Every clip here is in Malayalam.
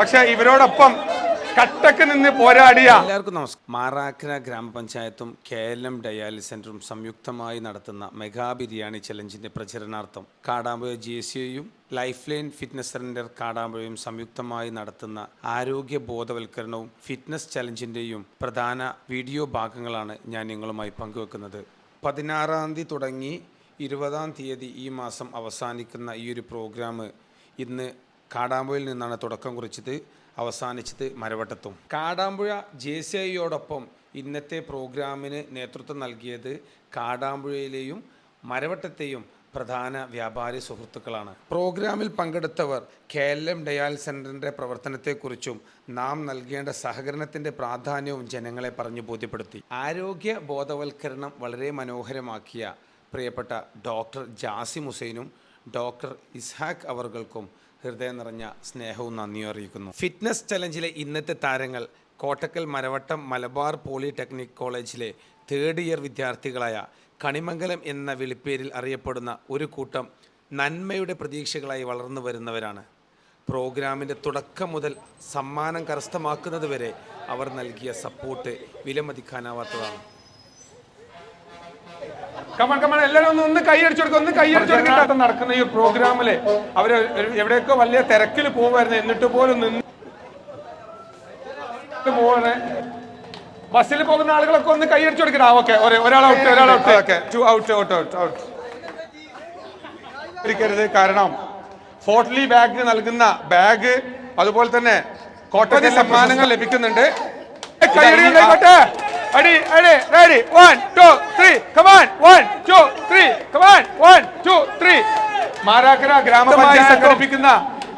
പക്ഷെ ഇവരോടൊപ്പം കട്ടക്ക് നിന്ന് പോരാടിയ എല്ലാവർക്കും നമസ്കാരം. മാറാക്കര ഗ്രാമപഞ്ചായത്തും കെ എൽ എം ഡയാലിസ് സെന്ററും സംയുക്തമായി നടത്തുന്ന മെഗാ ബിരിയാണി ചലഞ്ചിന്റെ പ്രചരണാർത്ഥം കാടാമ്പുഴ ജി എസ് യുയും ലൈഫ് ലൈൻ ഫിറ്റ്നസ് സെന്റർ കാടാമ്പുഴയും സംയുക്തമായി നടത്തുന്ന ആരോഗ്യ ബോധവൽക്കരണവും ഫിറ്റ്നസ് ചലഞ്ചിന്റെയും പ്രധാന വീഡിയോ ഭാഗങ്ങളാണ് ഞാൻ നിങ്ങളുമായി പങ്കുവെക്കുന്നത്. പതിനാറാം തീയതി തുടങ്ങി ഇരുപതാം തീയതി ഈ മാസം അവസാനിക്കുന്ന ഈ ഒരു പ്രോഗ്രാം ഇന്ന് കാടാമ്പുഴയിൽ നിന്നാണ് തുടക്കം കുറിച്ചത് അവസാനിച്ചത് മരവട്ടത്തും. കാടാമ്പുഴ ജെ സി ഐയോടൊപ്പം ഇന്നത്തെ പ്രോഗ്രാമിന് നേതൃത്വം നൽകിയത് കാടാമ്പുഴയിലെയും മരവട്ടത്തെയും പ്രധാന വ്യാപാരി സുഹൃത്തുക്കളാണ്. പ്രോഗ്രാമിൽ പങ്കെടുത്തവർ കെ എൽ എം ഡയാൽ സെന്ററിന്റെ പ്രവർത്തനത്തെക്കുറിച്ചും നാം നൽകേണ്ട സഹകരണത്തിന്റെ പ്രാധാന്യവും ജനങ്ങളെ പറഞ്ഞു ബോധ്യപ്പെടുത്തി. ആരോഗ്യ ബോധവൽക്കരണം വളരെ മനോഹരമാക്കിയ പ്രിയപ്പെട്ട ഡോക്ടർ ജാസിം ഹുസൈനും ഡോക്ടർ ഇസ്ഹാഖ് അവർകൾക്കും ഹൃദയം നിറഞ്ഞ സ്നേഹവും നന്ദിയും അറിയിക്കുന്നു. ഫിറ്റ്നസ് ചലഞ്ചിലെ ഇന്നത്തെ താരങ്ങൾ കോട്ടക്കൽ മരവട്ടം മലബാർ പോളിടെക്നിക് കോളേജിലെ തേർഡ് ഇയർ വിദ്യാർത്ഥികളായ കണിമംഗലം എന്ന വിളിപ്പേരിൽ അറിയപ്പെടുന്ന ഒരു കൂട്ടം നന്മയുടെ പ്രതീക്ഷകളായി വളർന്നു വരുന്നവരാണ്. പ്രോഗ്രാമിന്റെ തുടക്കം മുതൽ സമ്മാനം കരസ്ഥമാക്കുന്നത് വരെ അവർ നൽകിയ സപ്പോർട്ട് വിലമതിക്കാനാവാത്തതാണ്. കമൺ കമൺ എല്ലാവരും ഒന്ന് ഒന്ന് കൈയടിച്ചു കൊടുക്കുക ഒന്ന് കൈയടിച്ചു കൊടുക്കുക നടക്കുന്ന ഈ പ്രോഗ്രാമിൽ അവർ എവിടെയൊക്കെ വലിയ തിരക്കിൽ പോകുമായിരുന്നു എന്നിട്ട് പോലും നിന്ന് പോവാണ്. ബസ്സിൽ പോകുന്ന ആളുകളൊക്കെ ഒന്ന് കൈയടിച്ചു കൊടുക്കണം ആ ഓക്കെ ഒരാൾ ഔട്ട് ഒരാൾ out okay two out out out out ഇരിക്കരുത്. കാരണം ഫോർട്ട്ലി ബാഗ് നൽകുന്ന ബാഗ് അതുപോലെ തന്നെ കോട്ടതി സമ്മാനങ്ങൾ ലഭിക്കുന്നുണ്ട്. കൈയടി ഉണ്ടായിക്കോട്ടെ. അടി അടി ready one two three come on one two three come on one two three Marakkara ഗ്രാമപഞ്ചായത്ത് സംഘടിപ്പിക്കുന്ന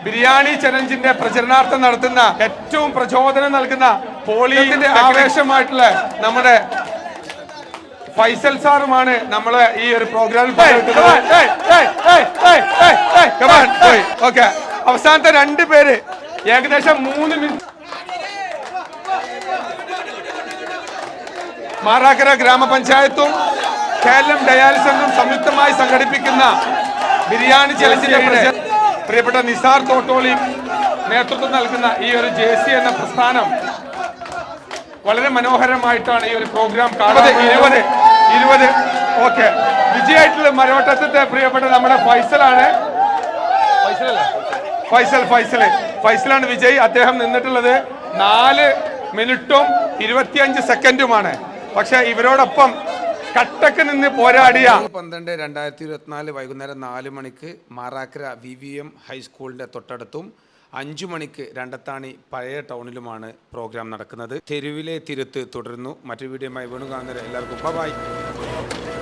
ബിരിയാണി ചലഞ്ചിന്റെ പ്രചരണാർത്ഥം നടത്തുന്ന ഏറ്റവും പ്രചോദനം നൽകുന്ന പോളിന്റെ ആവേശമായിട്ടുള്ള നമ്മുടെ ഫൈസൽ സാറുമാണ് നമ്മളെ ഈ ഒരു പ്രോഗ്രാമിൽ ഓക്കെ അവസാനത്തെ രണ്ട് പേര് ഏകദേശം മൂന്ന് മിനിറ്റ് മാറാക്കര ഗ്രാമപഞ്ചായത്തും കേരളം ഡയാലിസ് സംഘം സംയുക്തമായി സംഘടിപ്പിക്കുന്ന ബിരിയാണി ചലച്ചിത്ര പ്രിയപ്പെട്ട നിസാർ തോട്ടോളി നേതൃത്വം നൽകുന്ന ഈ ഒരു ജെ സി എന്ന പ്രസ്ഥാനം വളരെ മനോഹരമായിട്ടാണ് ഈ ഒരു പ്രോഗ്രാം കാണുന്നത് ഇരുപത് ഇരുപത്. ഓക്കെ. വിജയായിട്ടുള്ള മരവട്ടത്തെ പ്രിയപ്പെട്ട നമ്മുടെ ഫൈസലാണ്. ഫൈസലല്ലേ? ഫൈസൽ ഫൈസൽ ഫൈസലാണ് വിജയ്. അദ്ദേഹം നിന്നിട്ടുള്ളത് നാല് മിനിറ്റും ഇരുപത്തിയഞ്ച് സെക്കൻഡുമാണ്. പക്ഷെ ഇവരോടൊപ്പം കട്ടക്ക് നിന്ന് പോരാടിയ പന്ത്രണ്ട് രണ്ടായിരത്തി ഇരുപത്തിനാല് വൈകുന്നേരം നാല് മണിക്ക് മാറാക്കര വി വി എം ഹൈസ്കൂളിന്റെ തൊട്ടടുത്തും അഞ്ചു മണിക്ക് രണ്ടത്താണി പഴയ ടൗണിലുമാണ് പ്രോഗ്രാം നടക്കുന്നത്. തെരുവിലെ തിരുത്ത് തുടരുന്നു. മറ്റു വീഡിയോയുമായി വേണു കാണുന്നവരെ എല്ലാവർക്കും ബൈ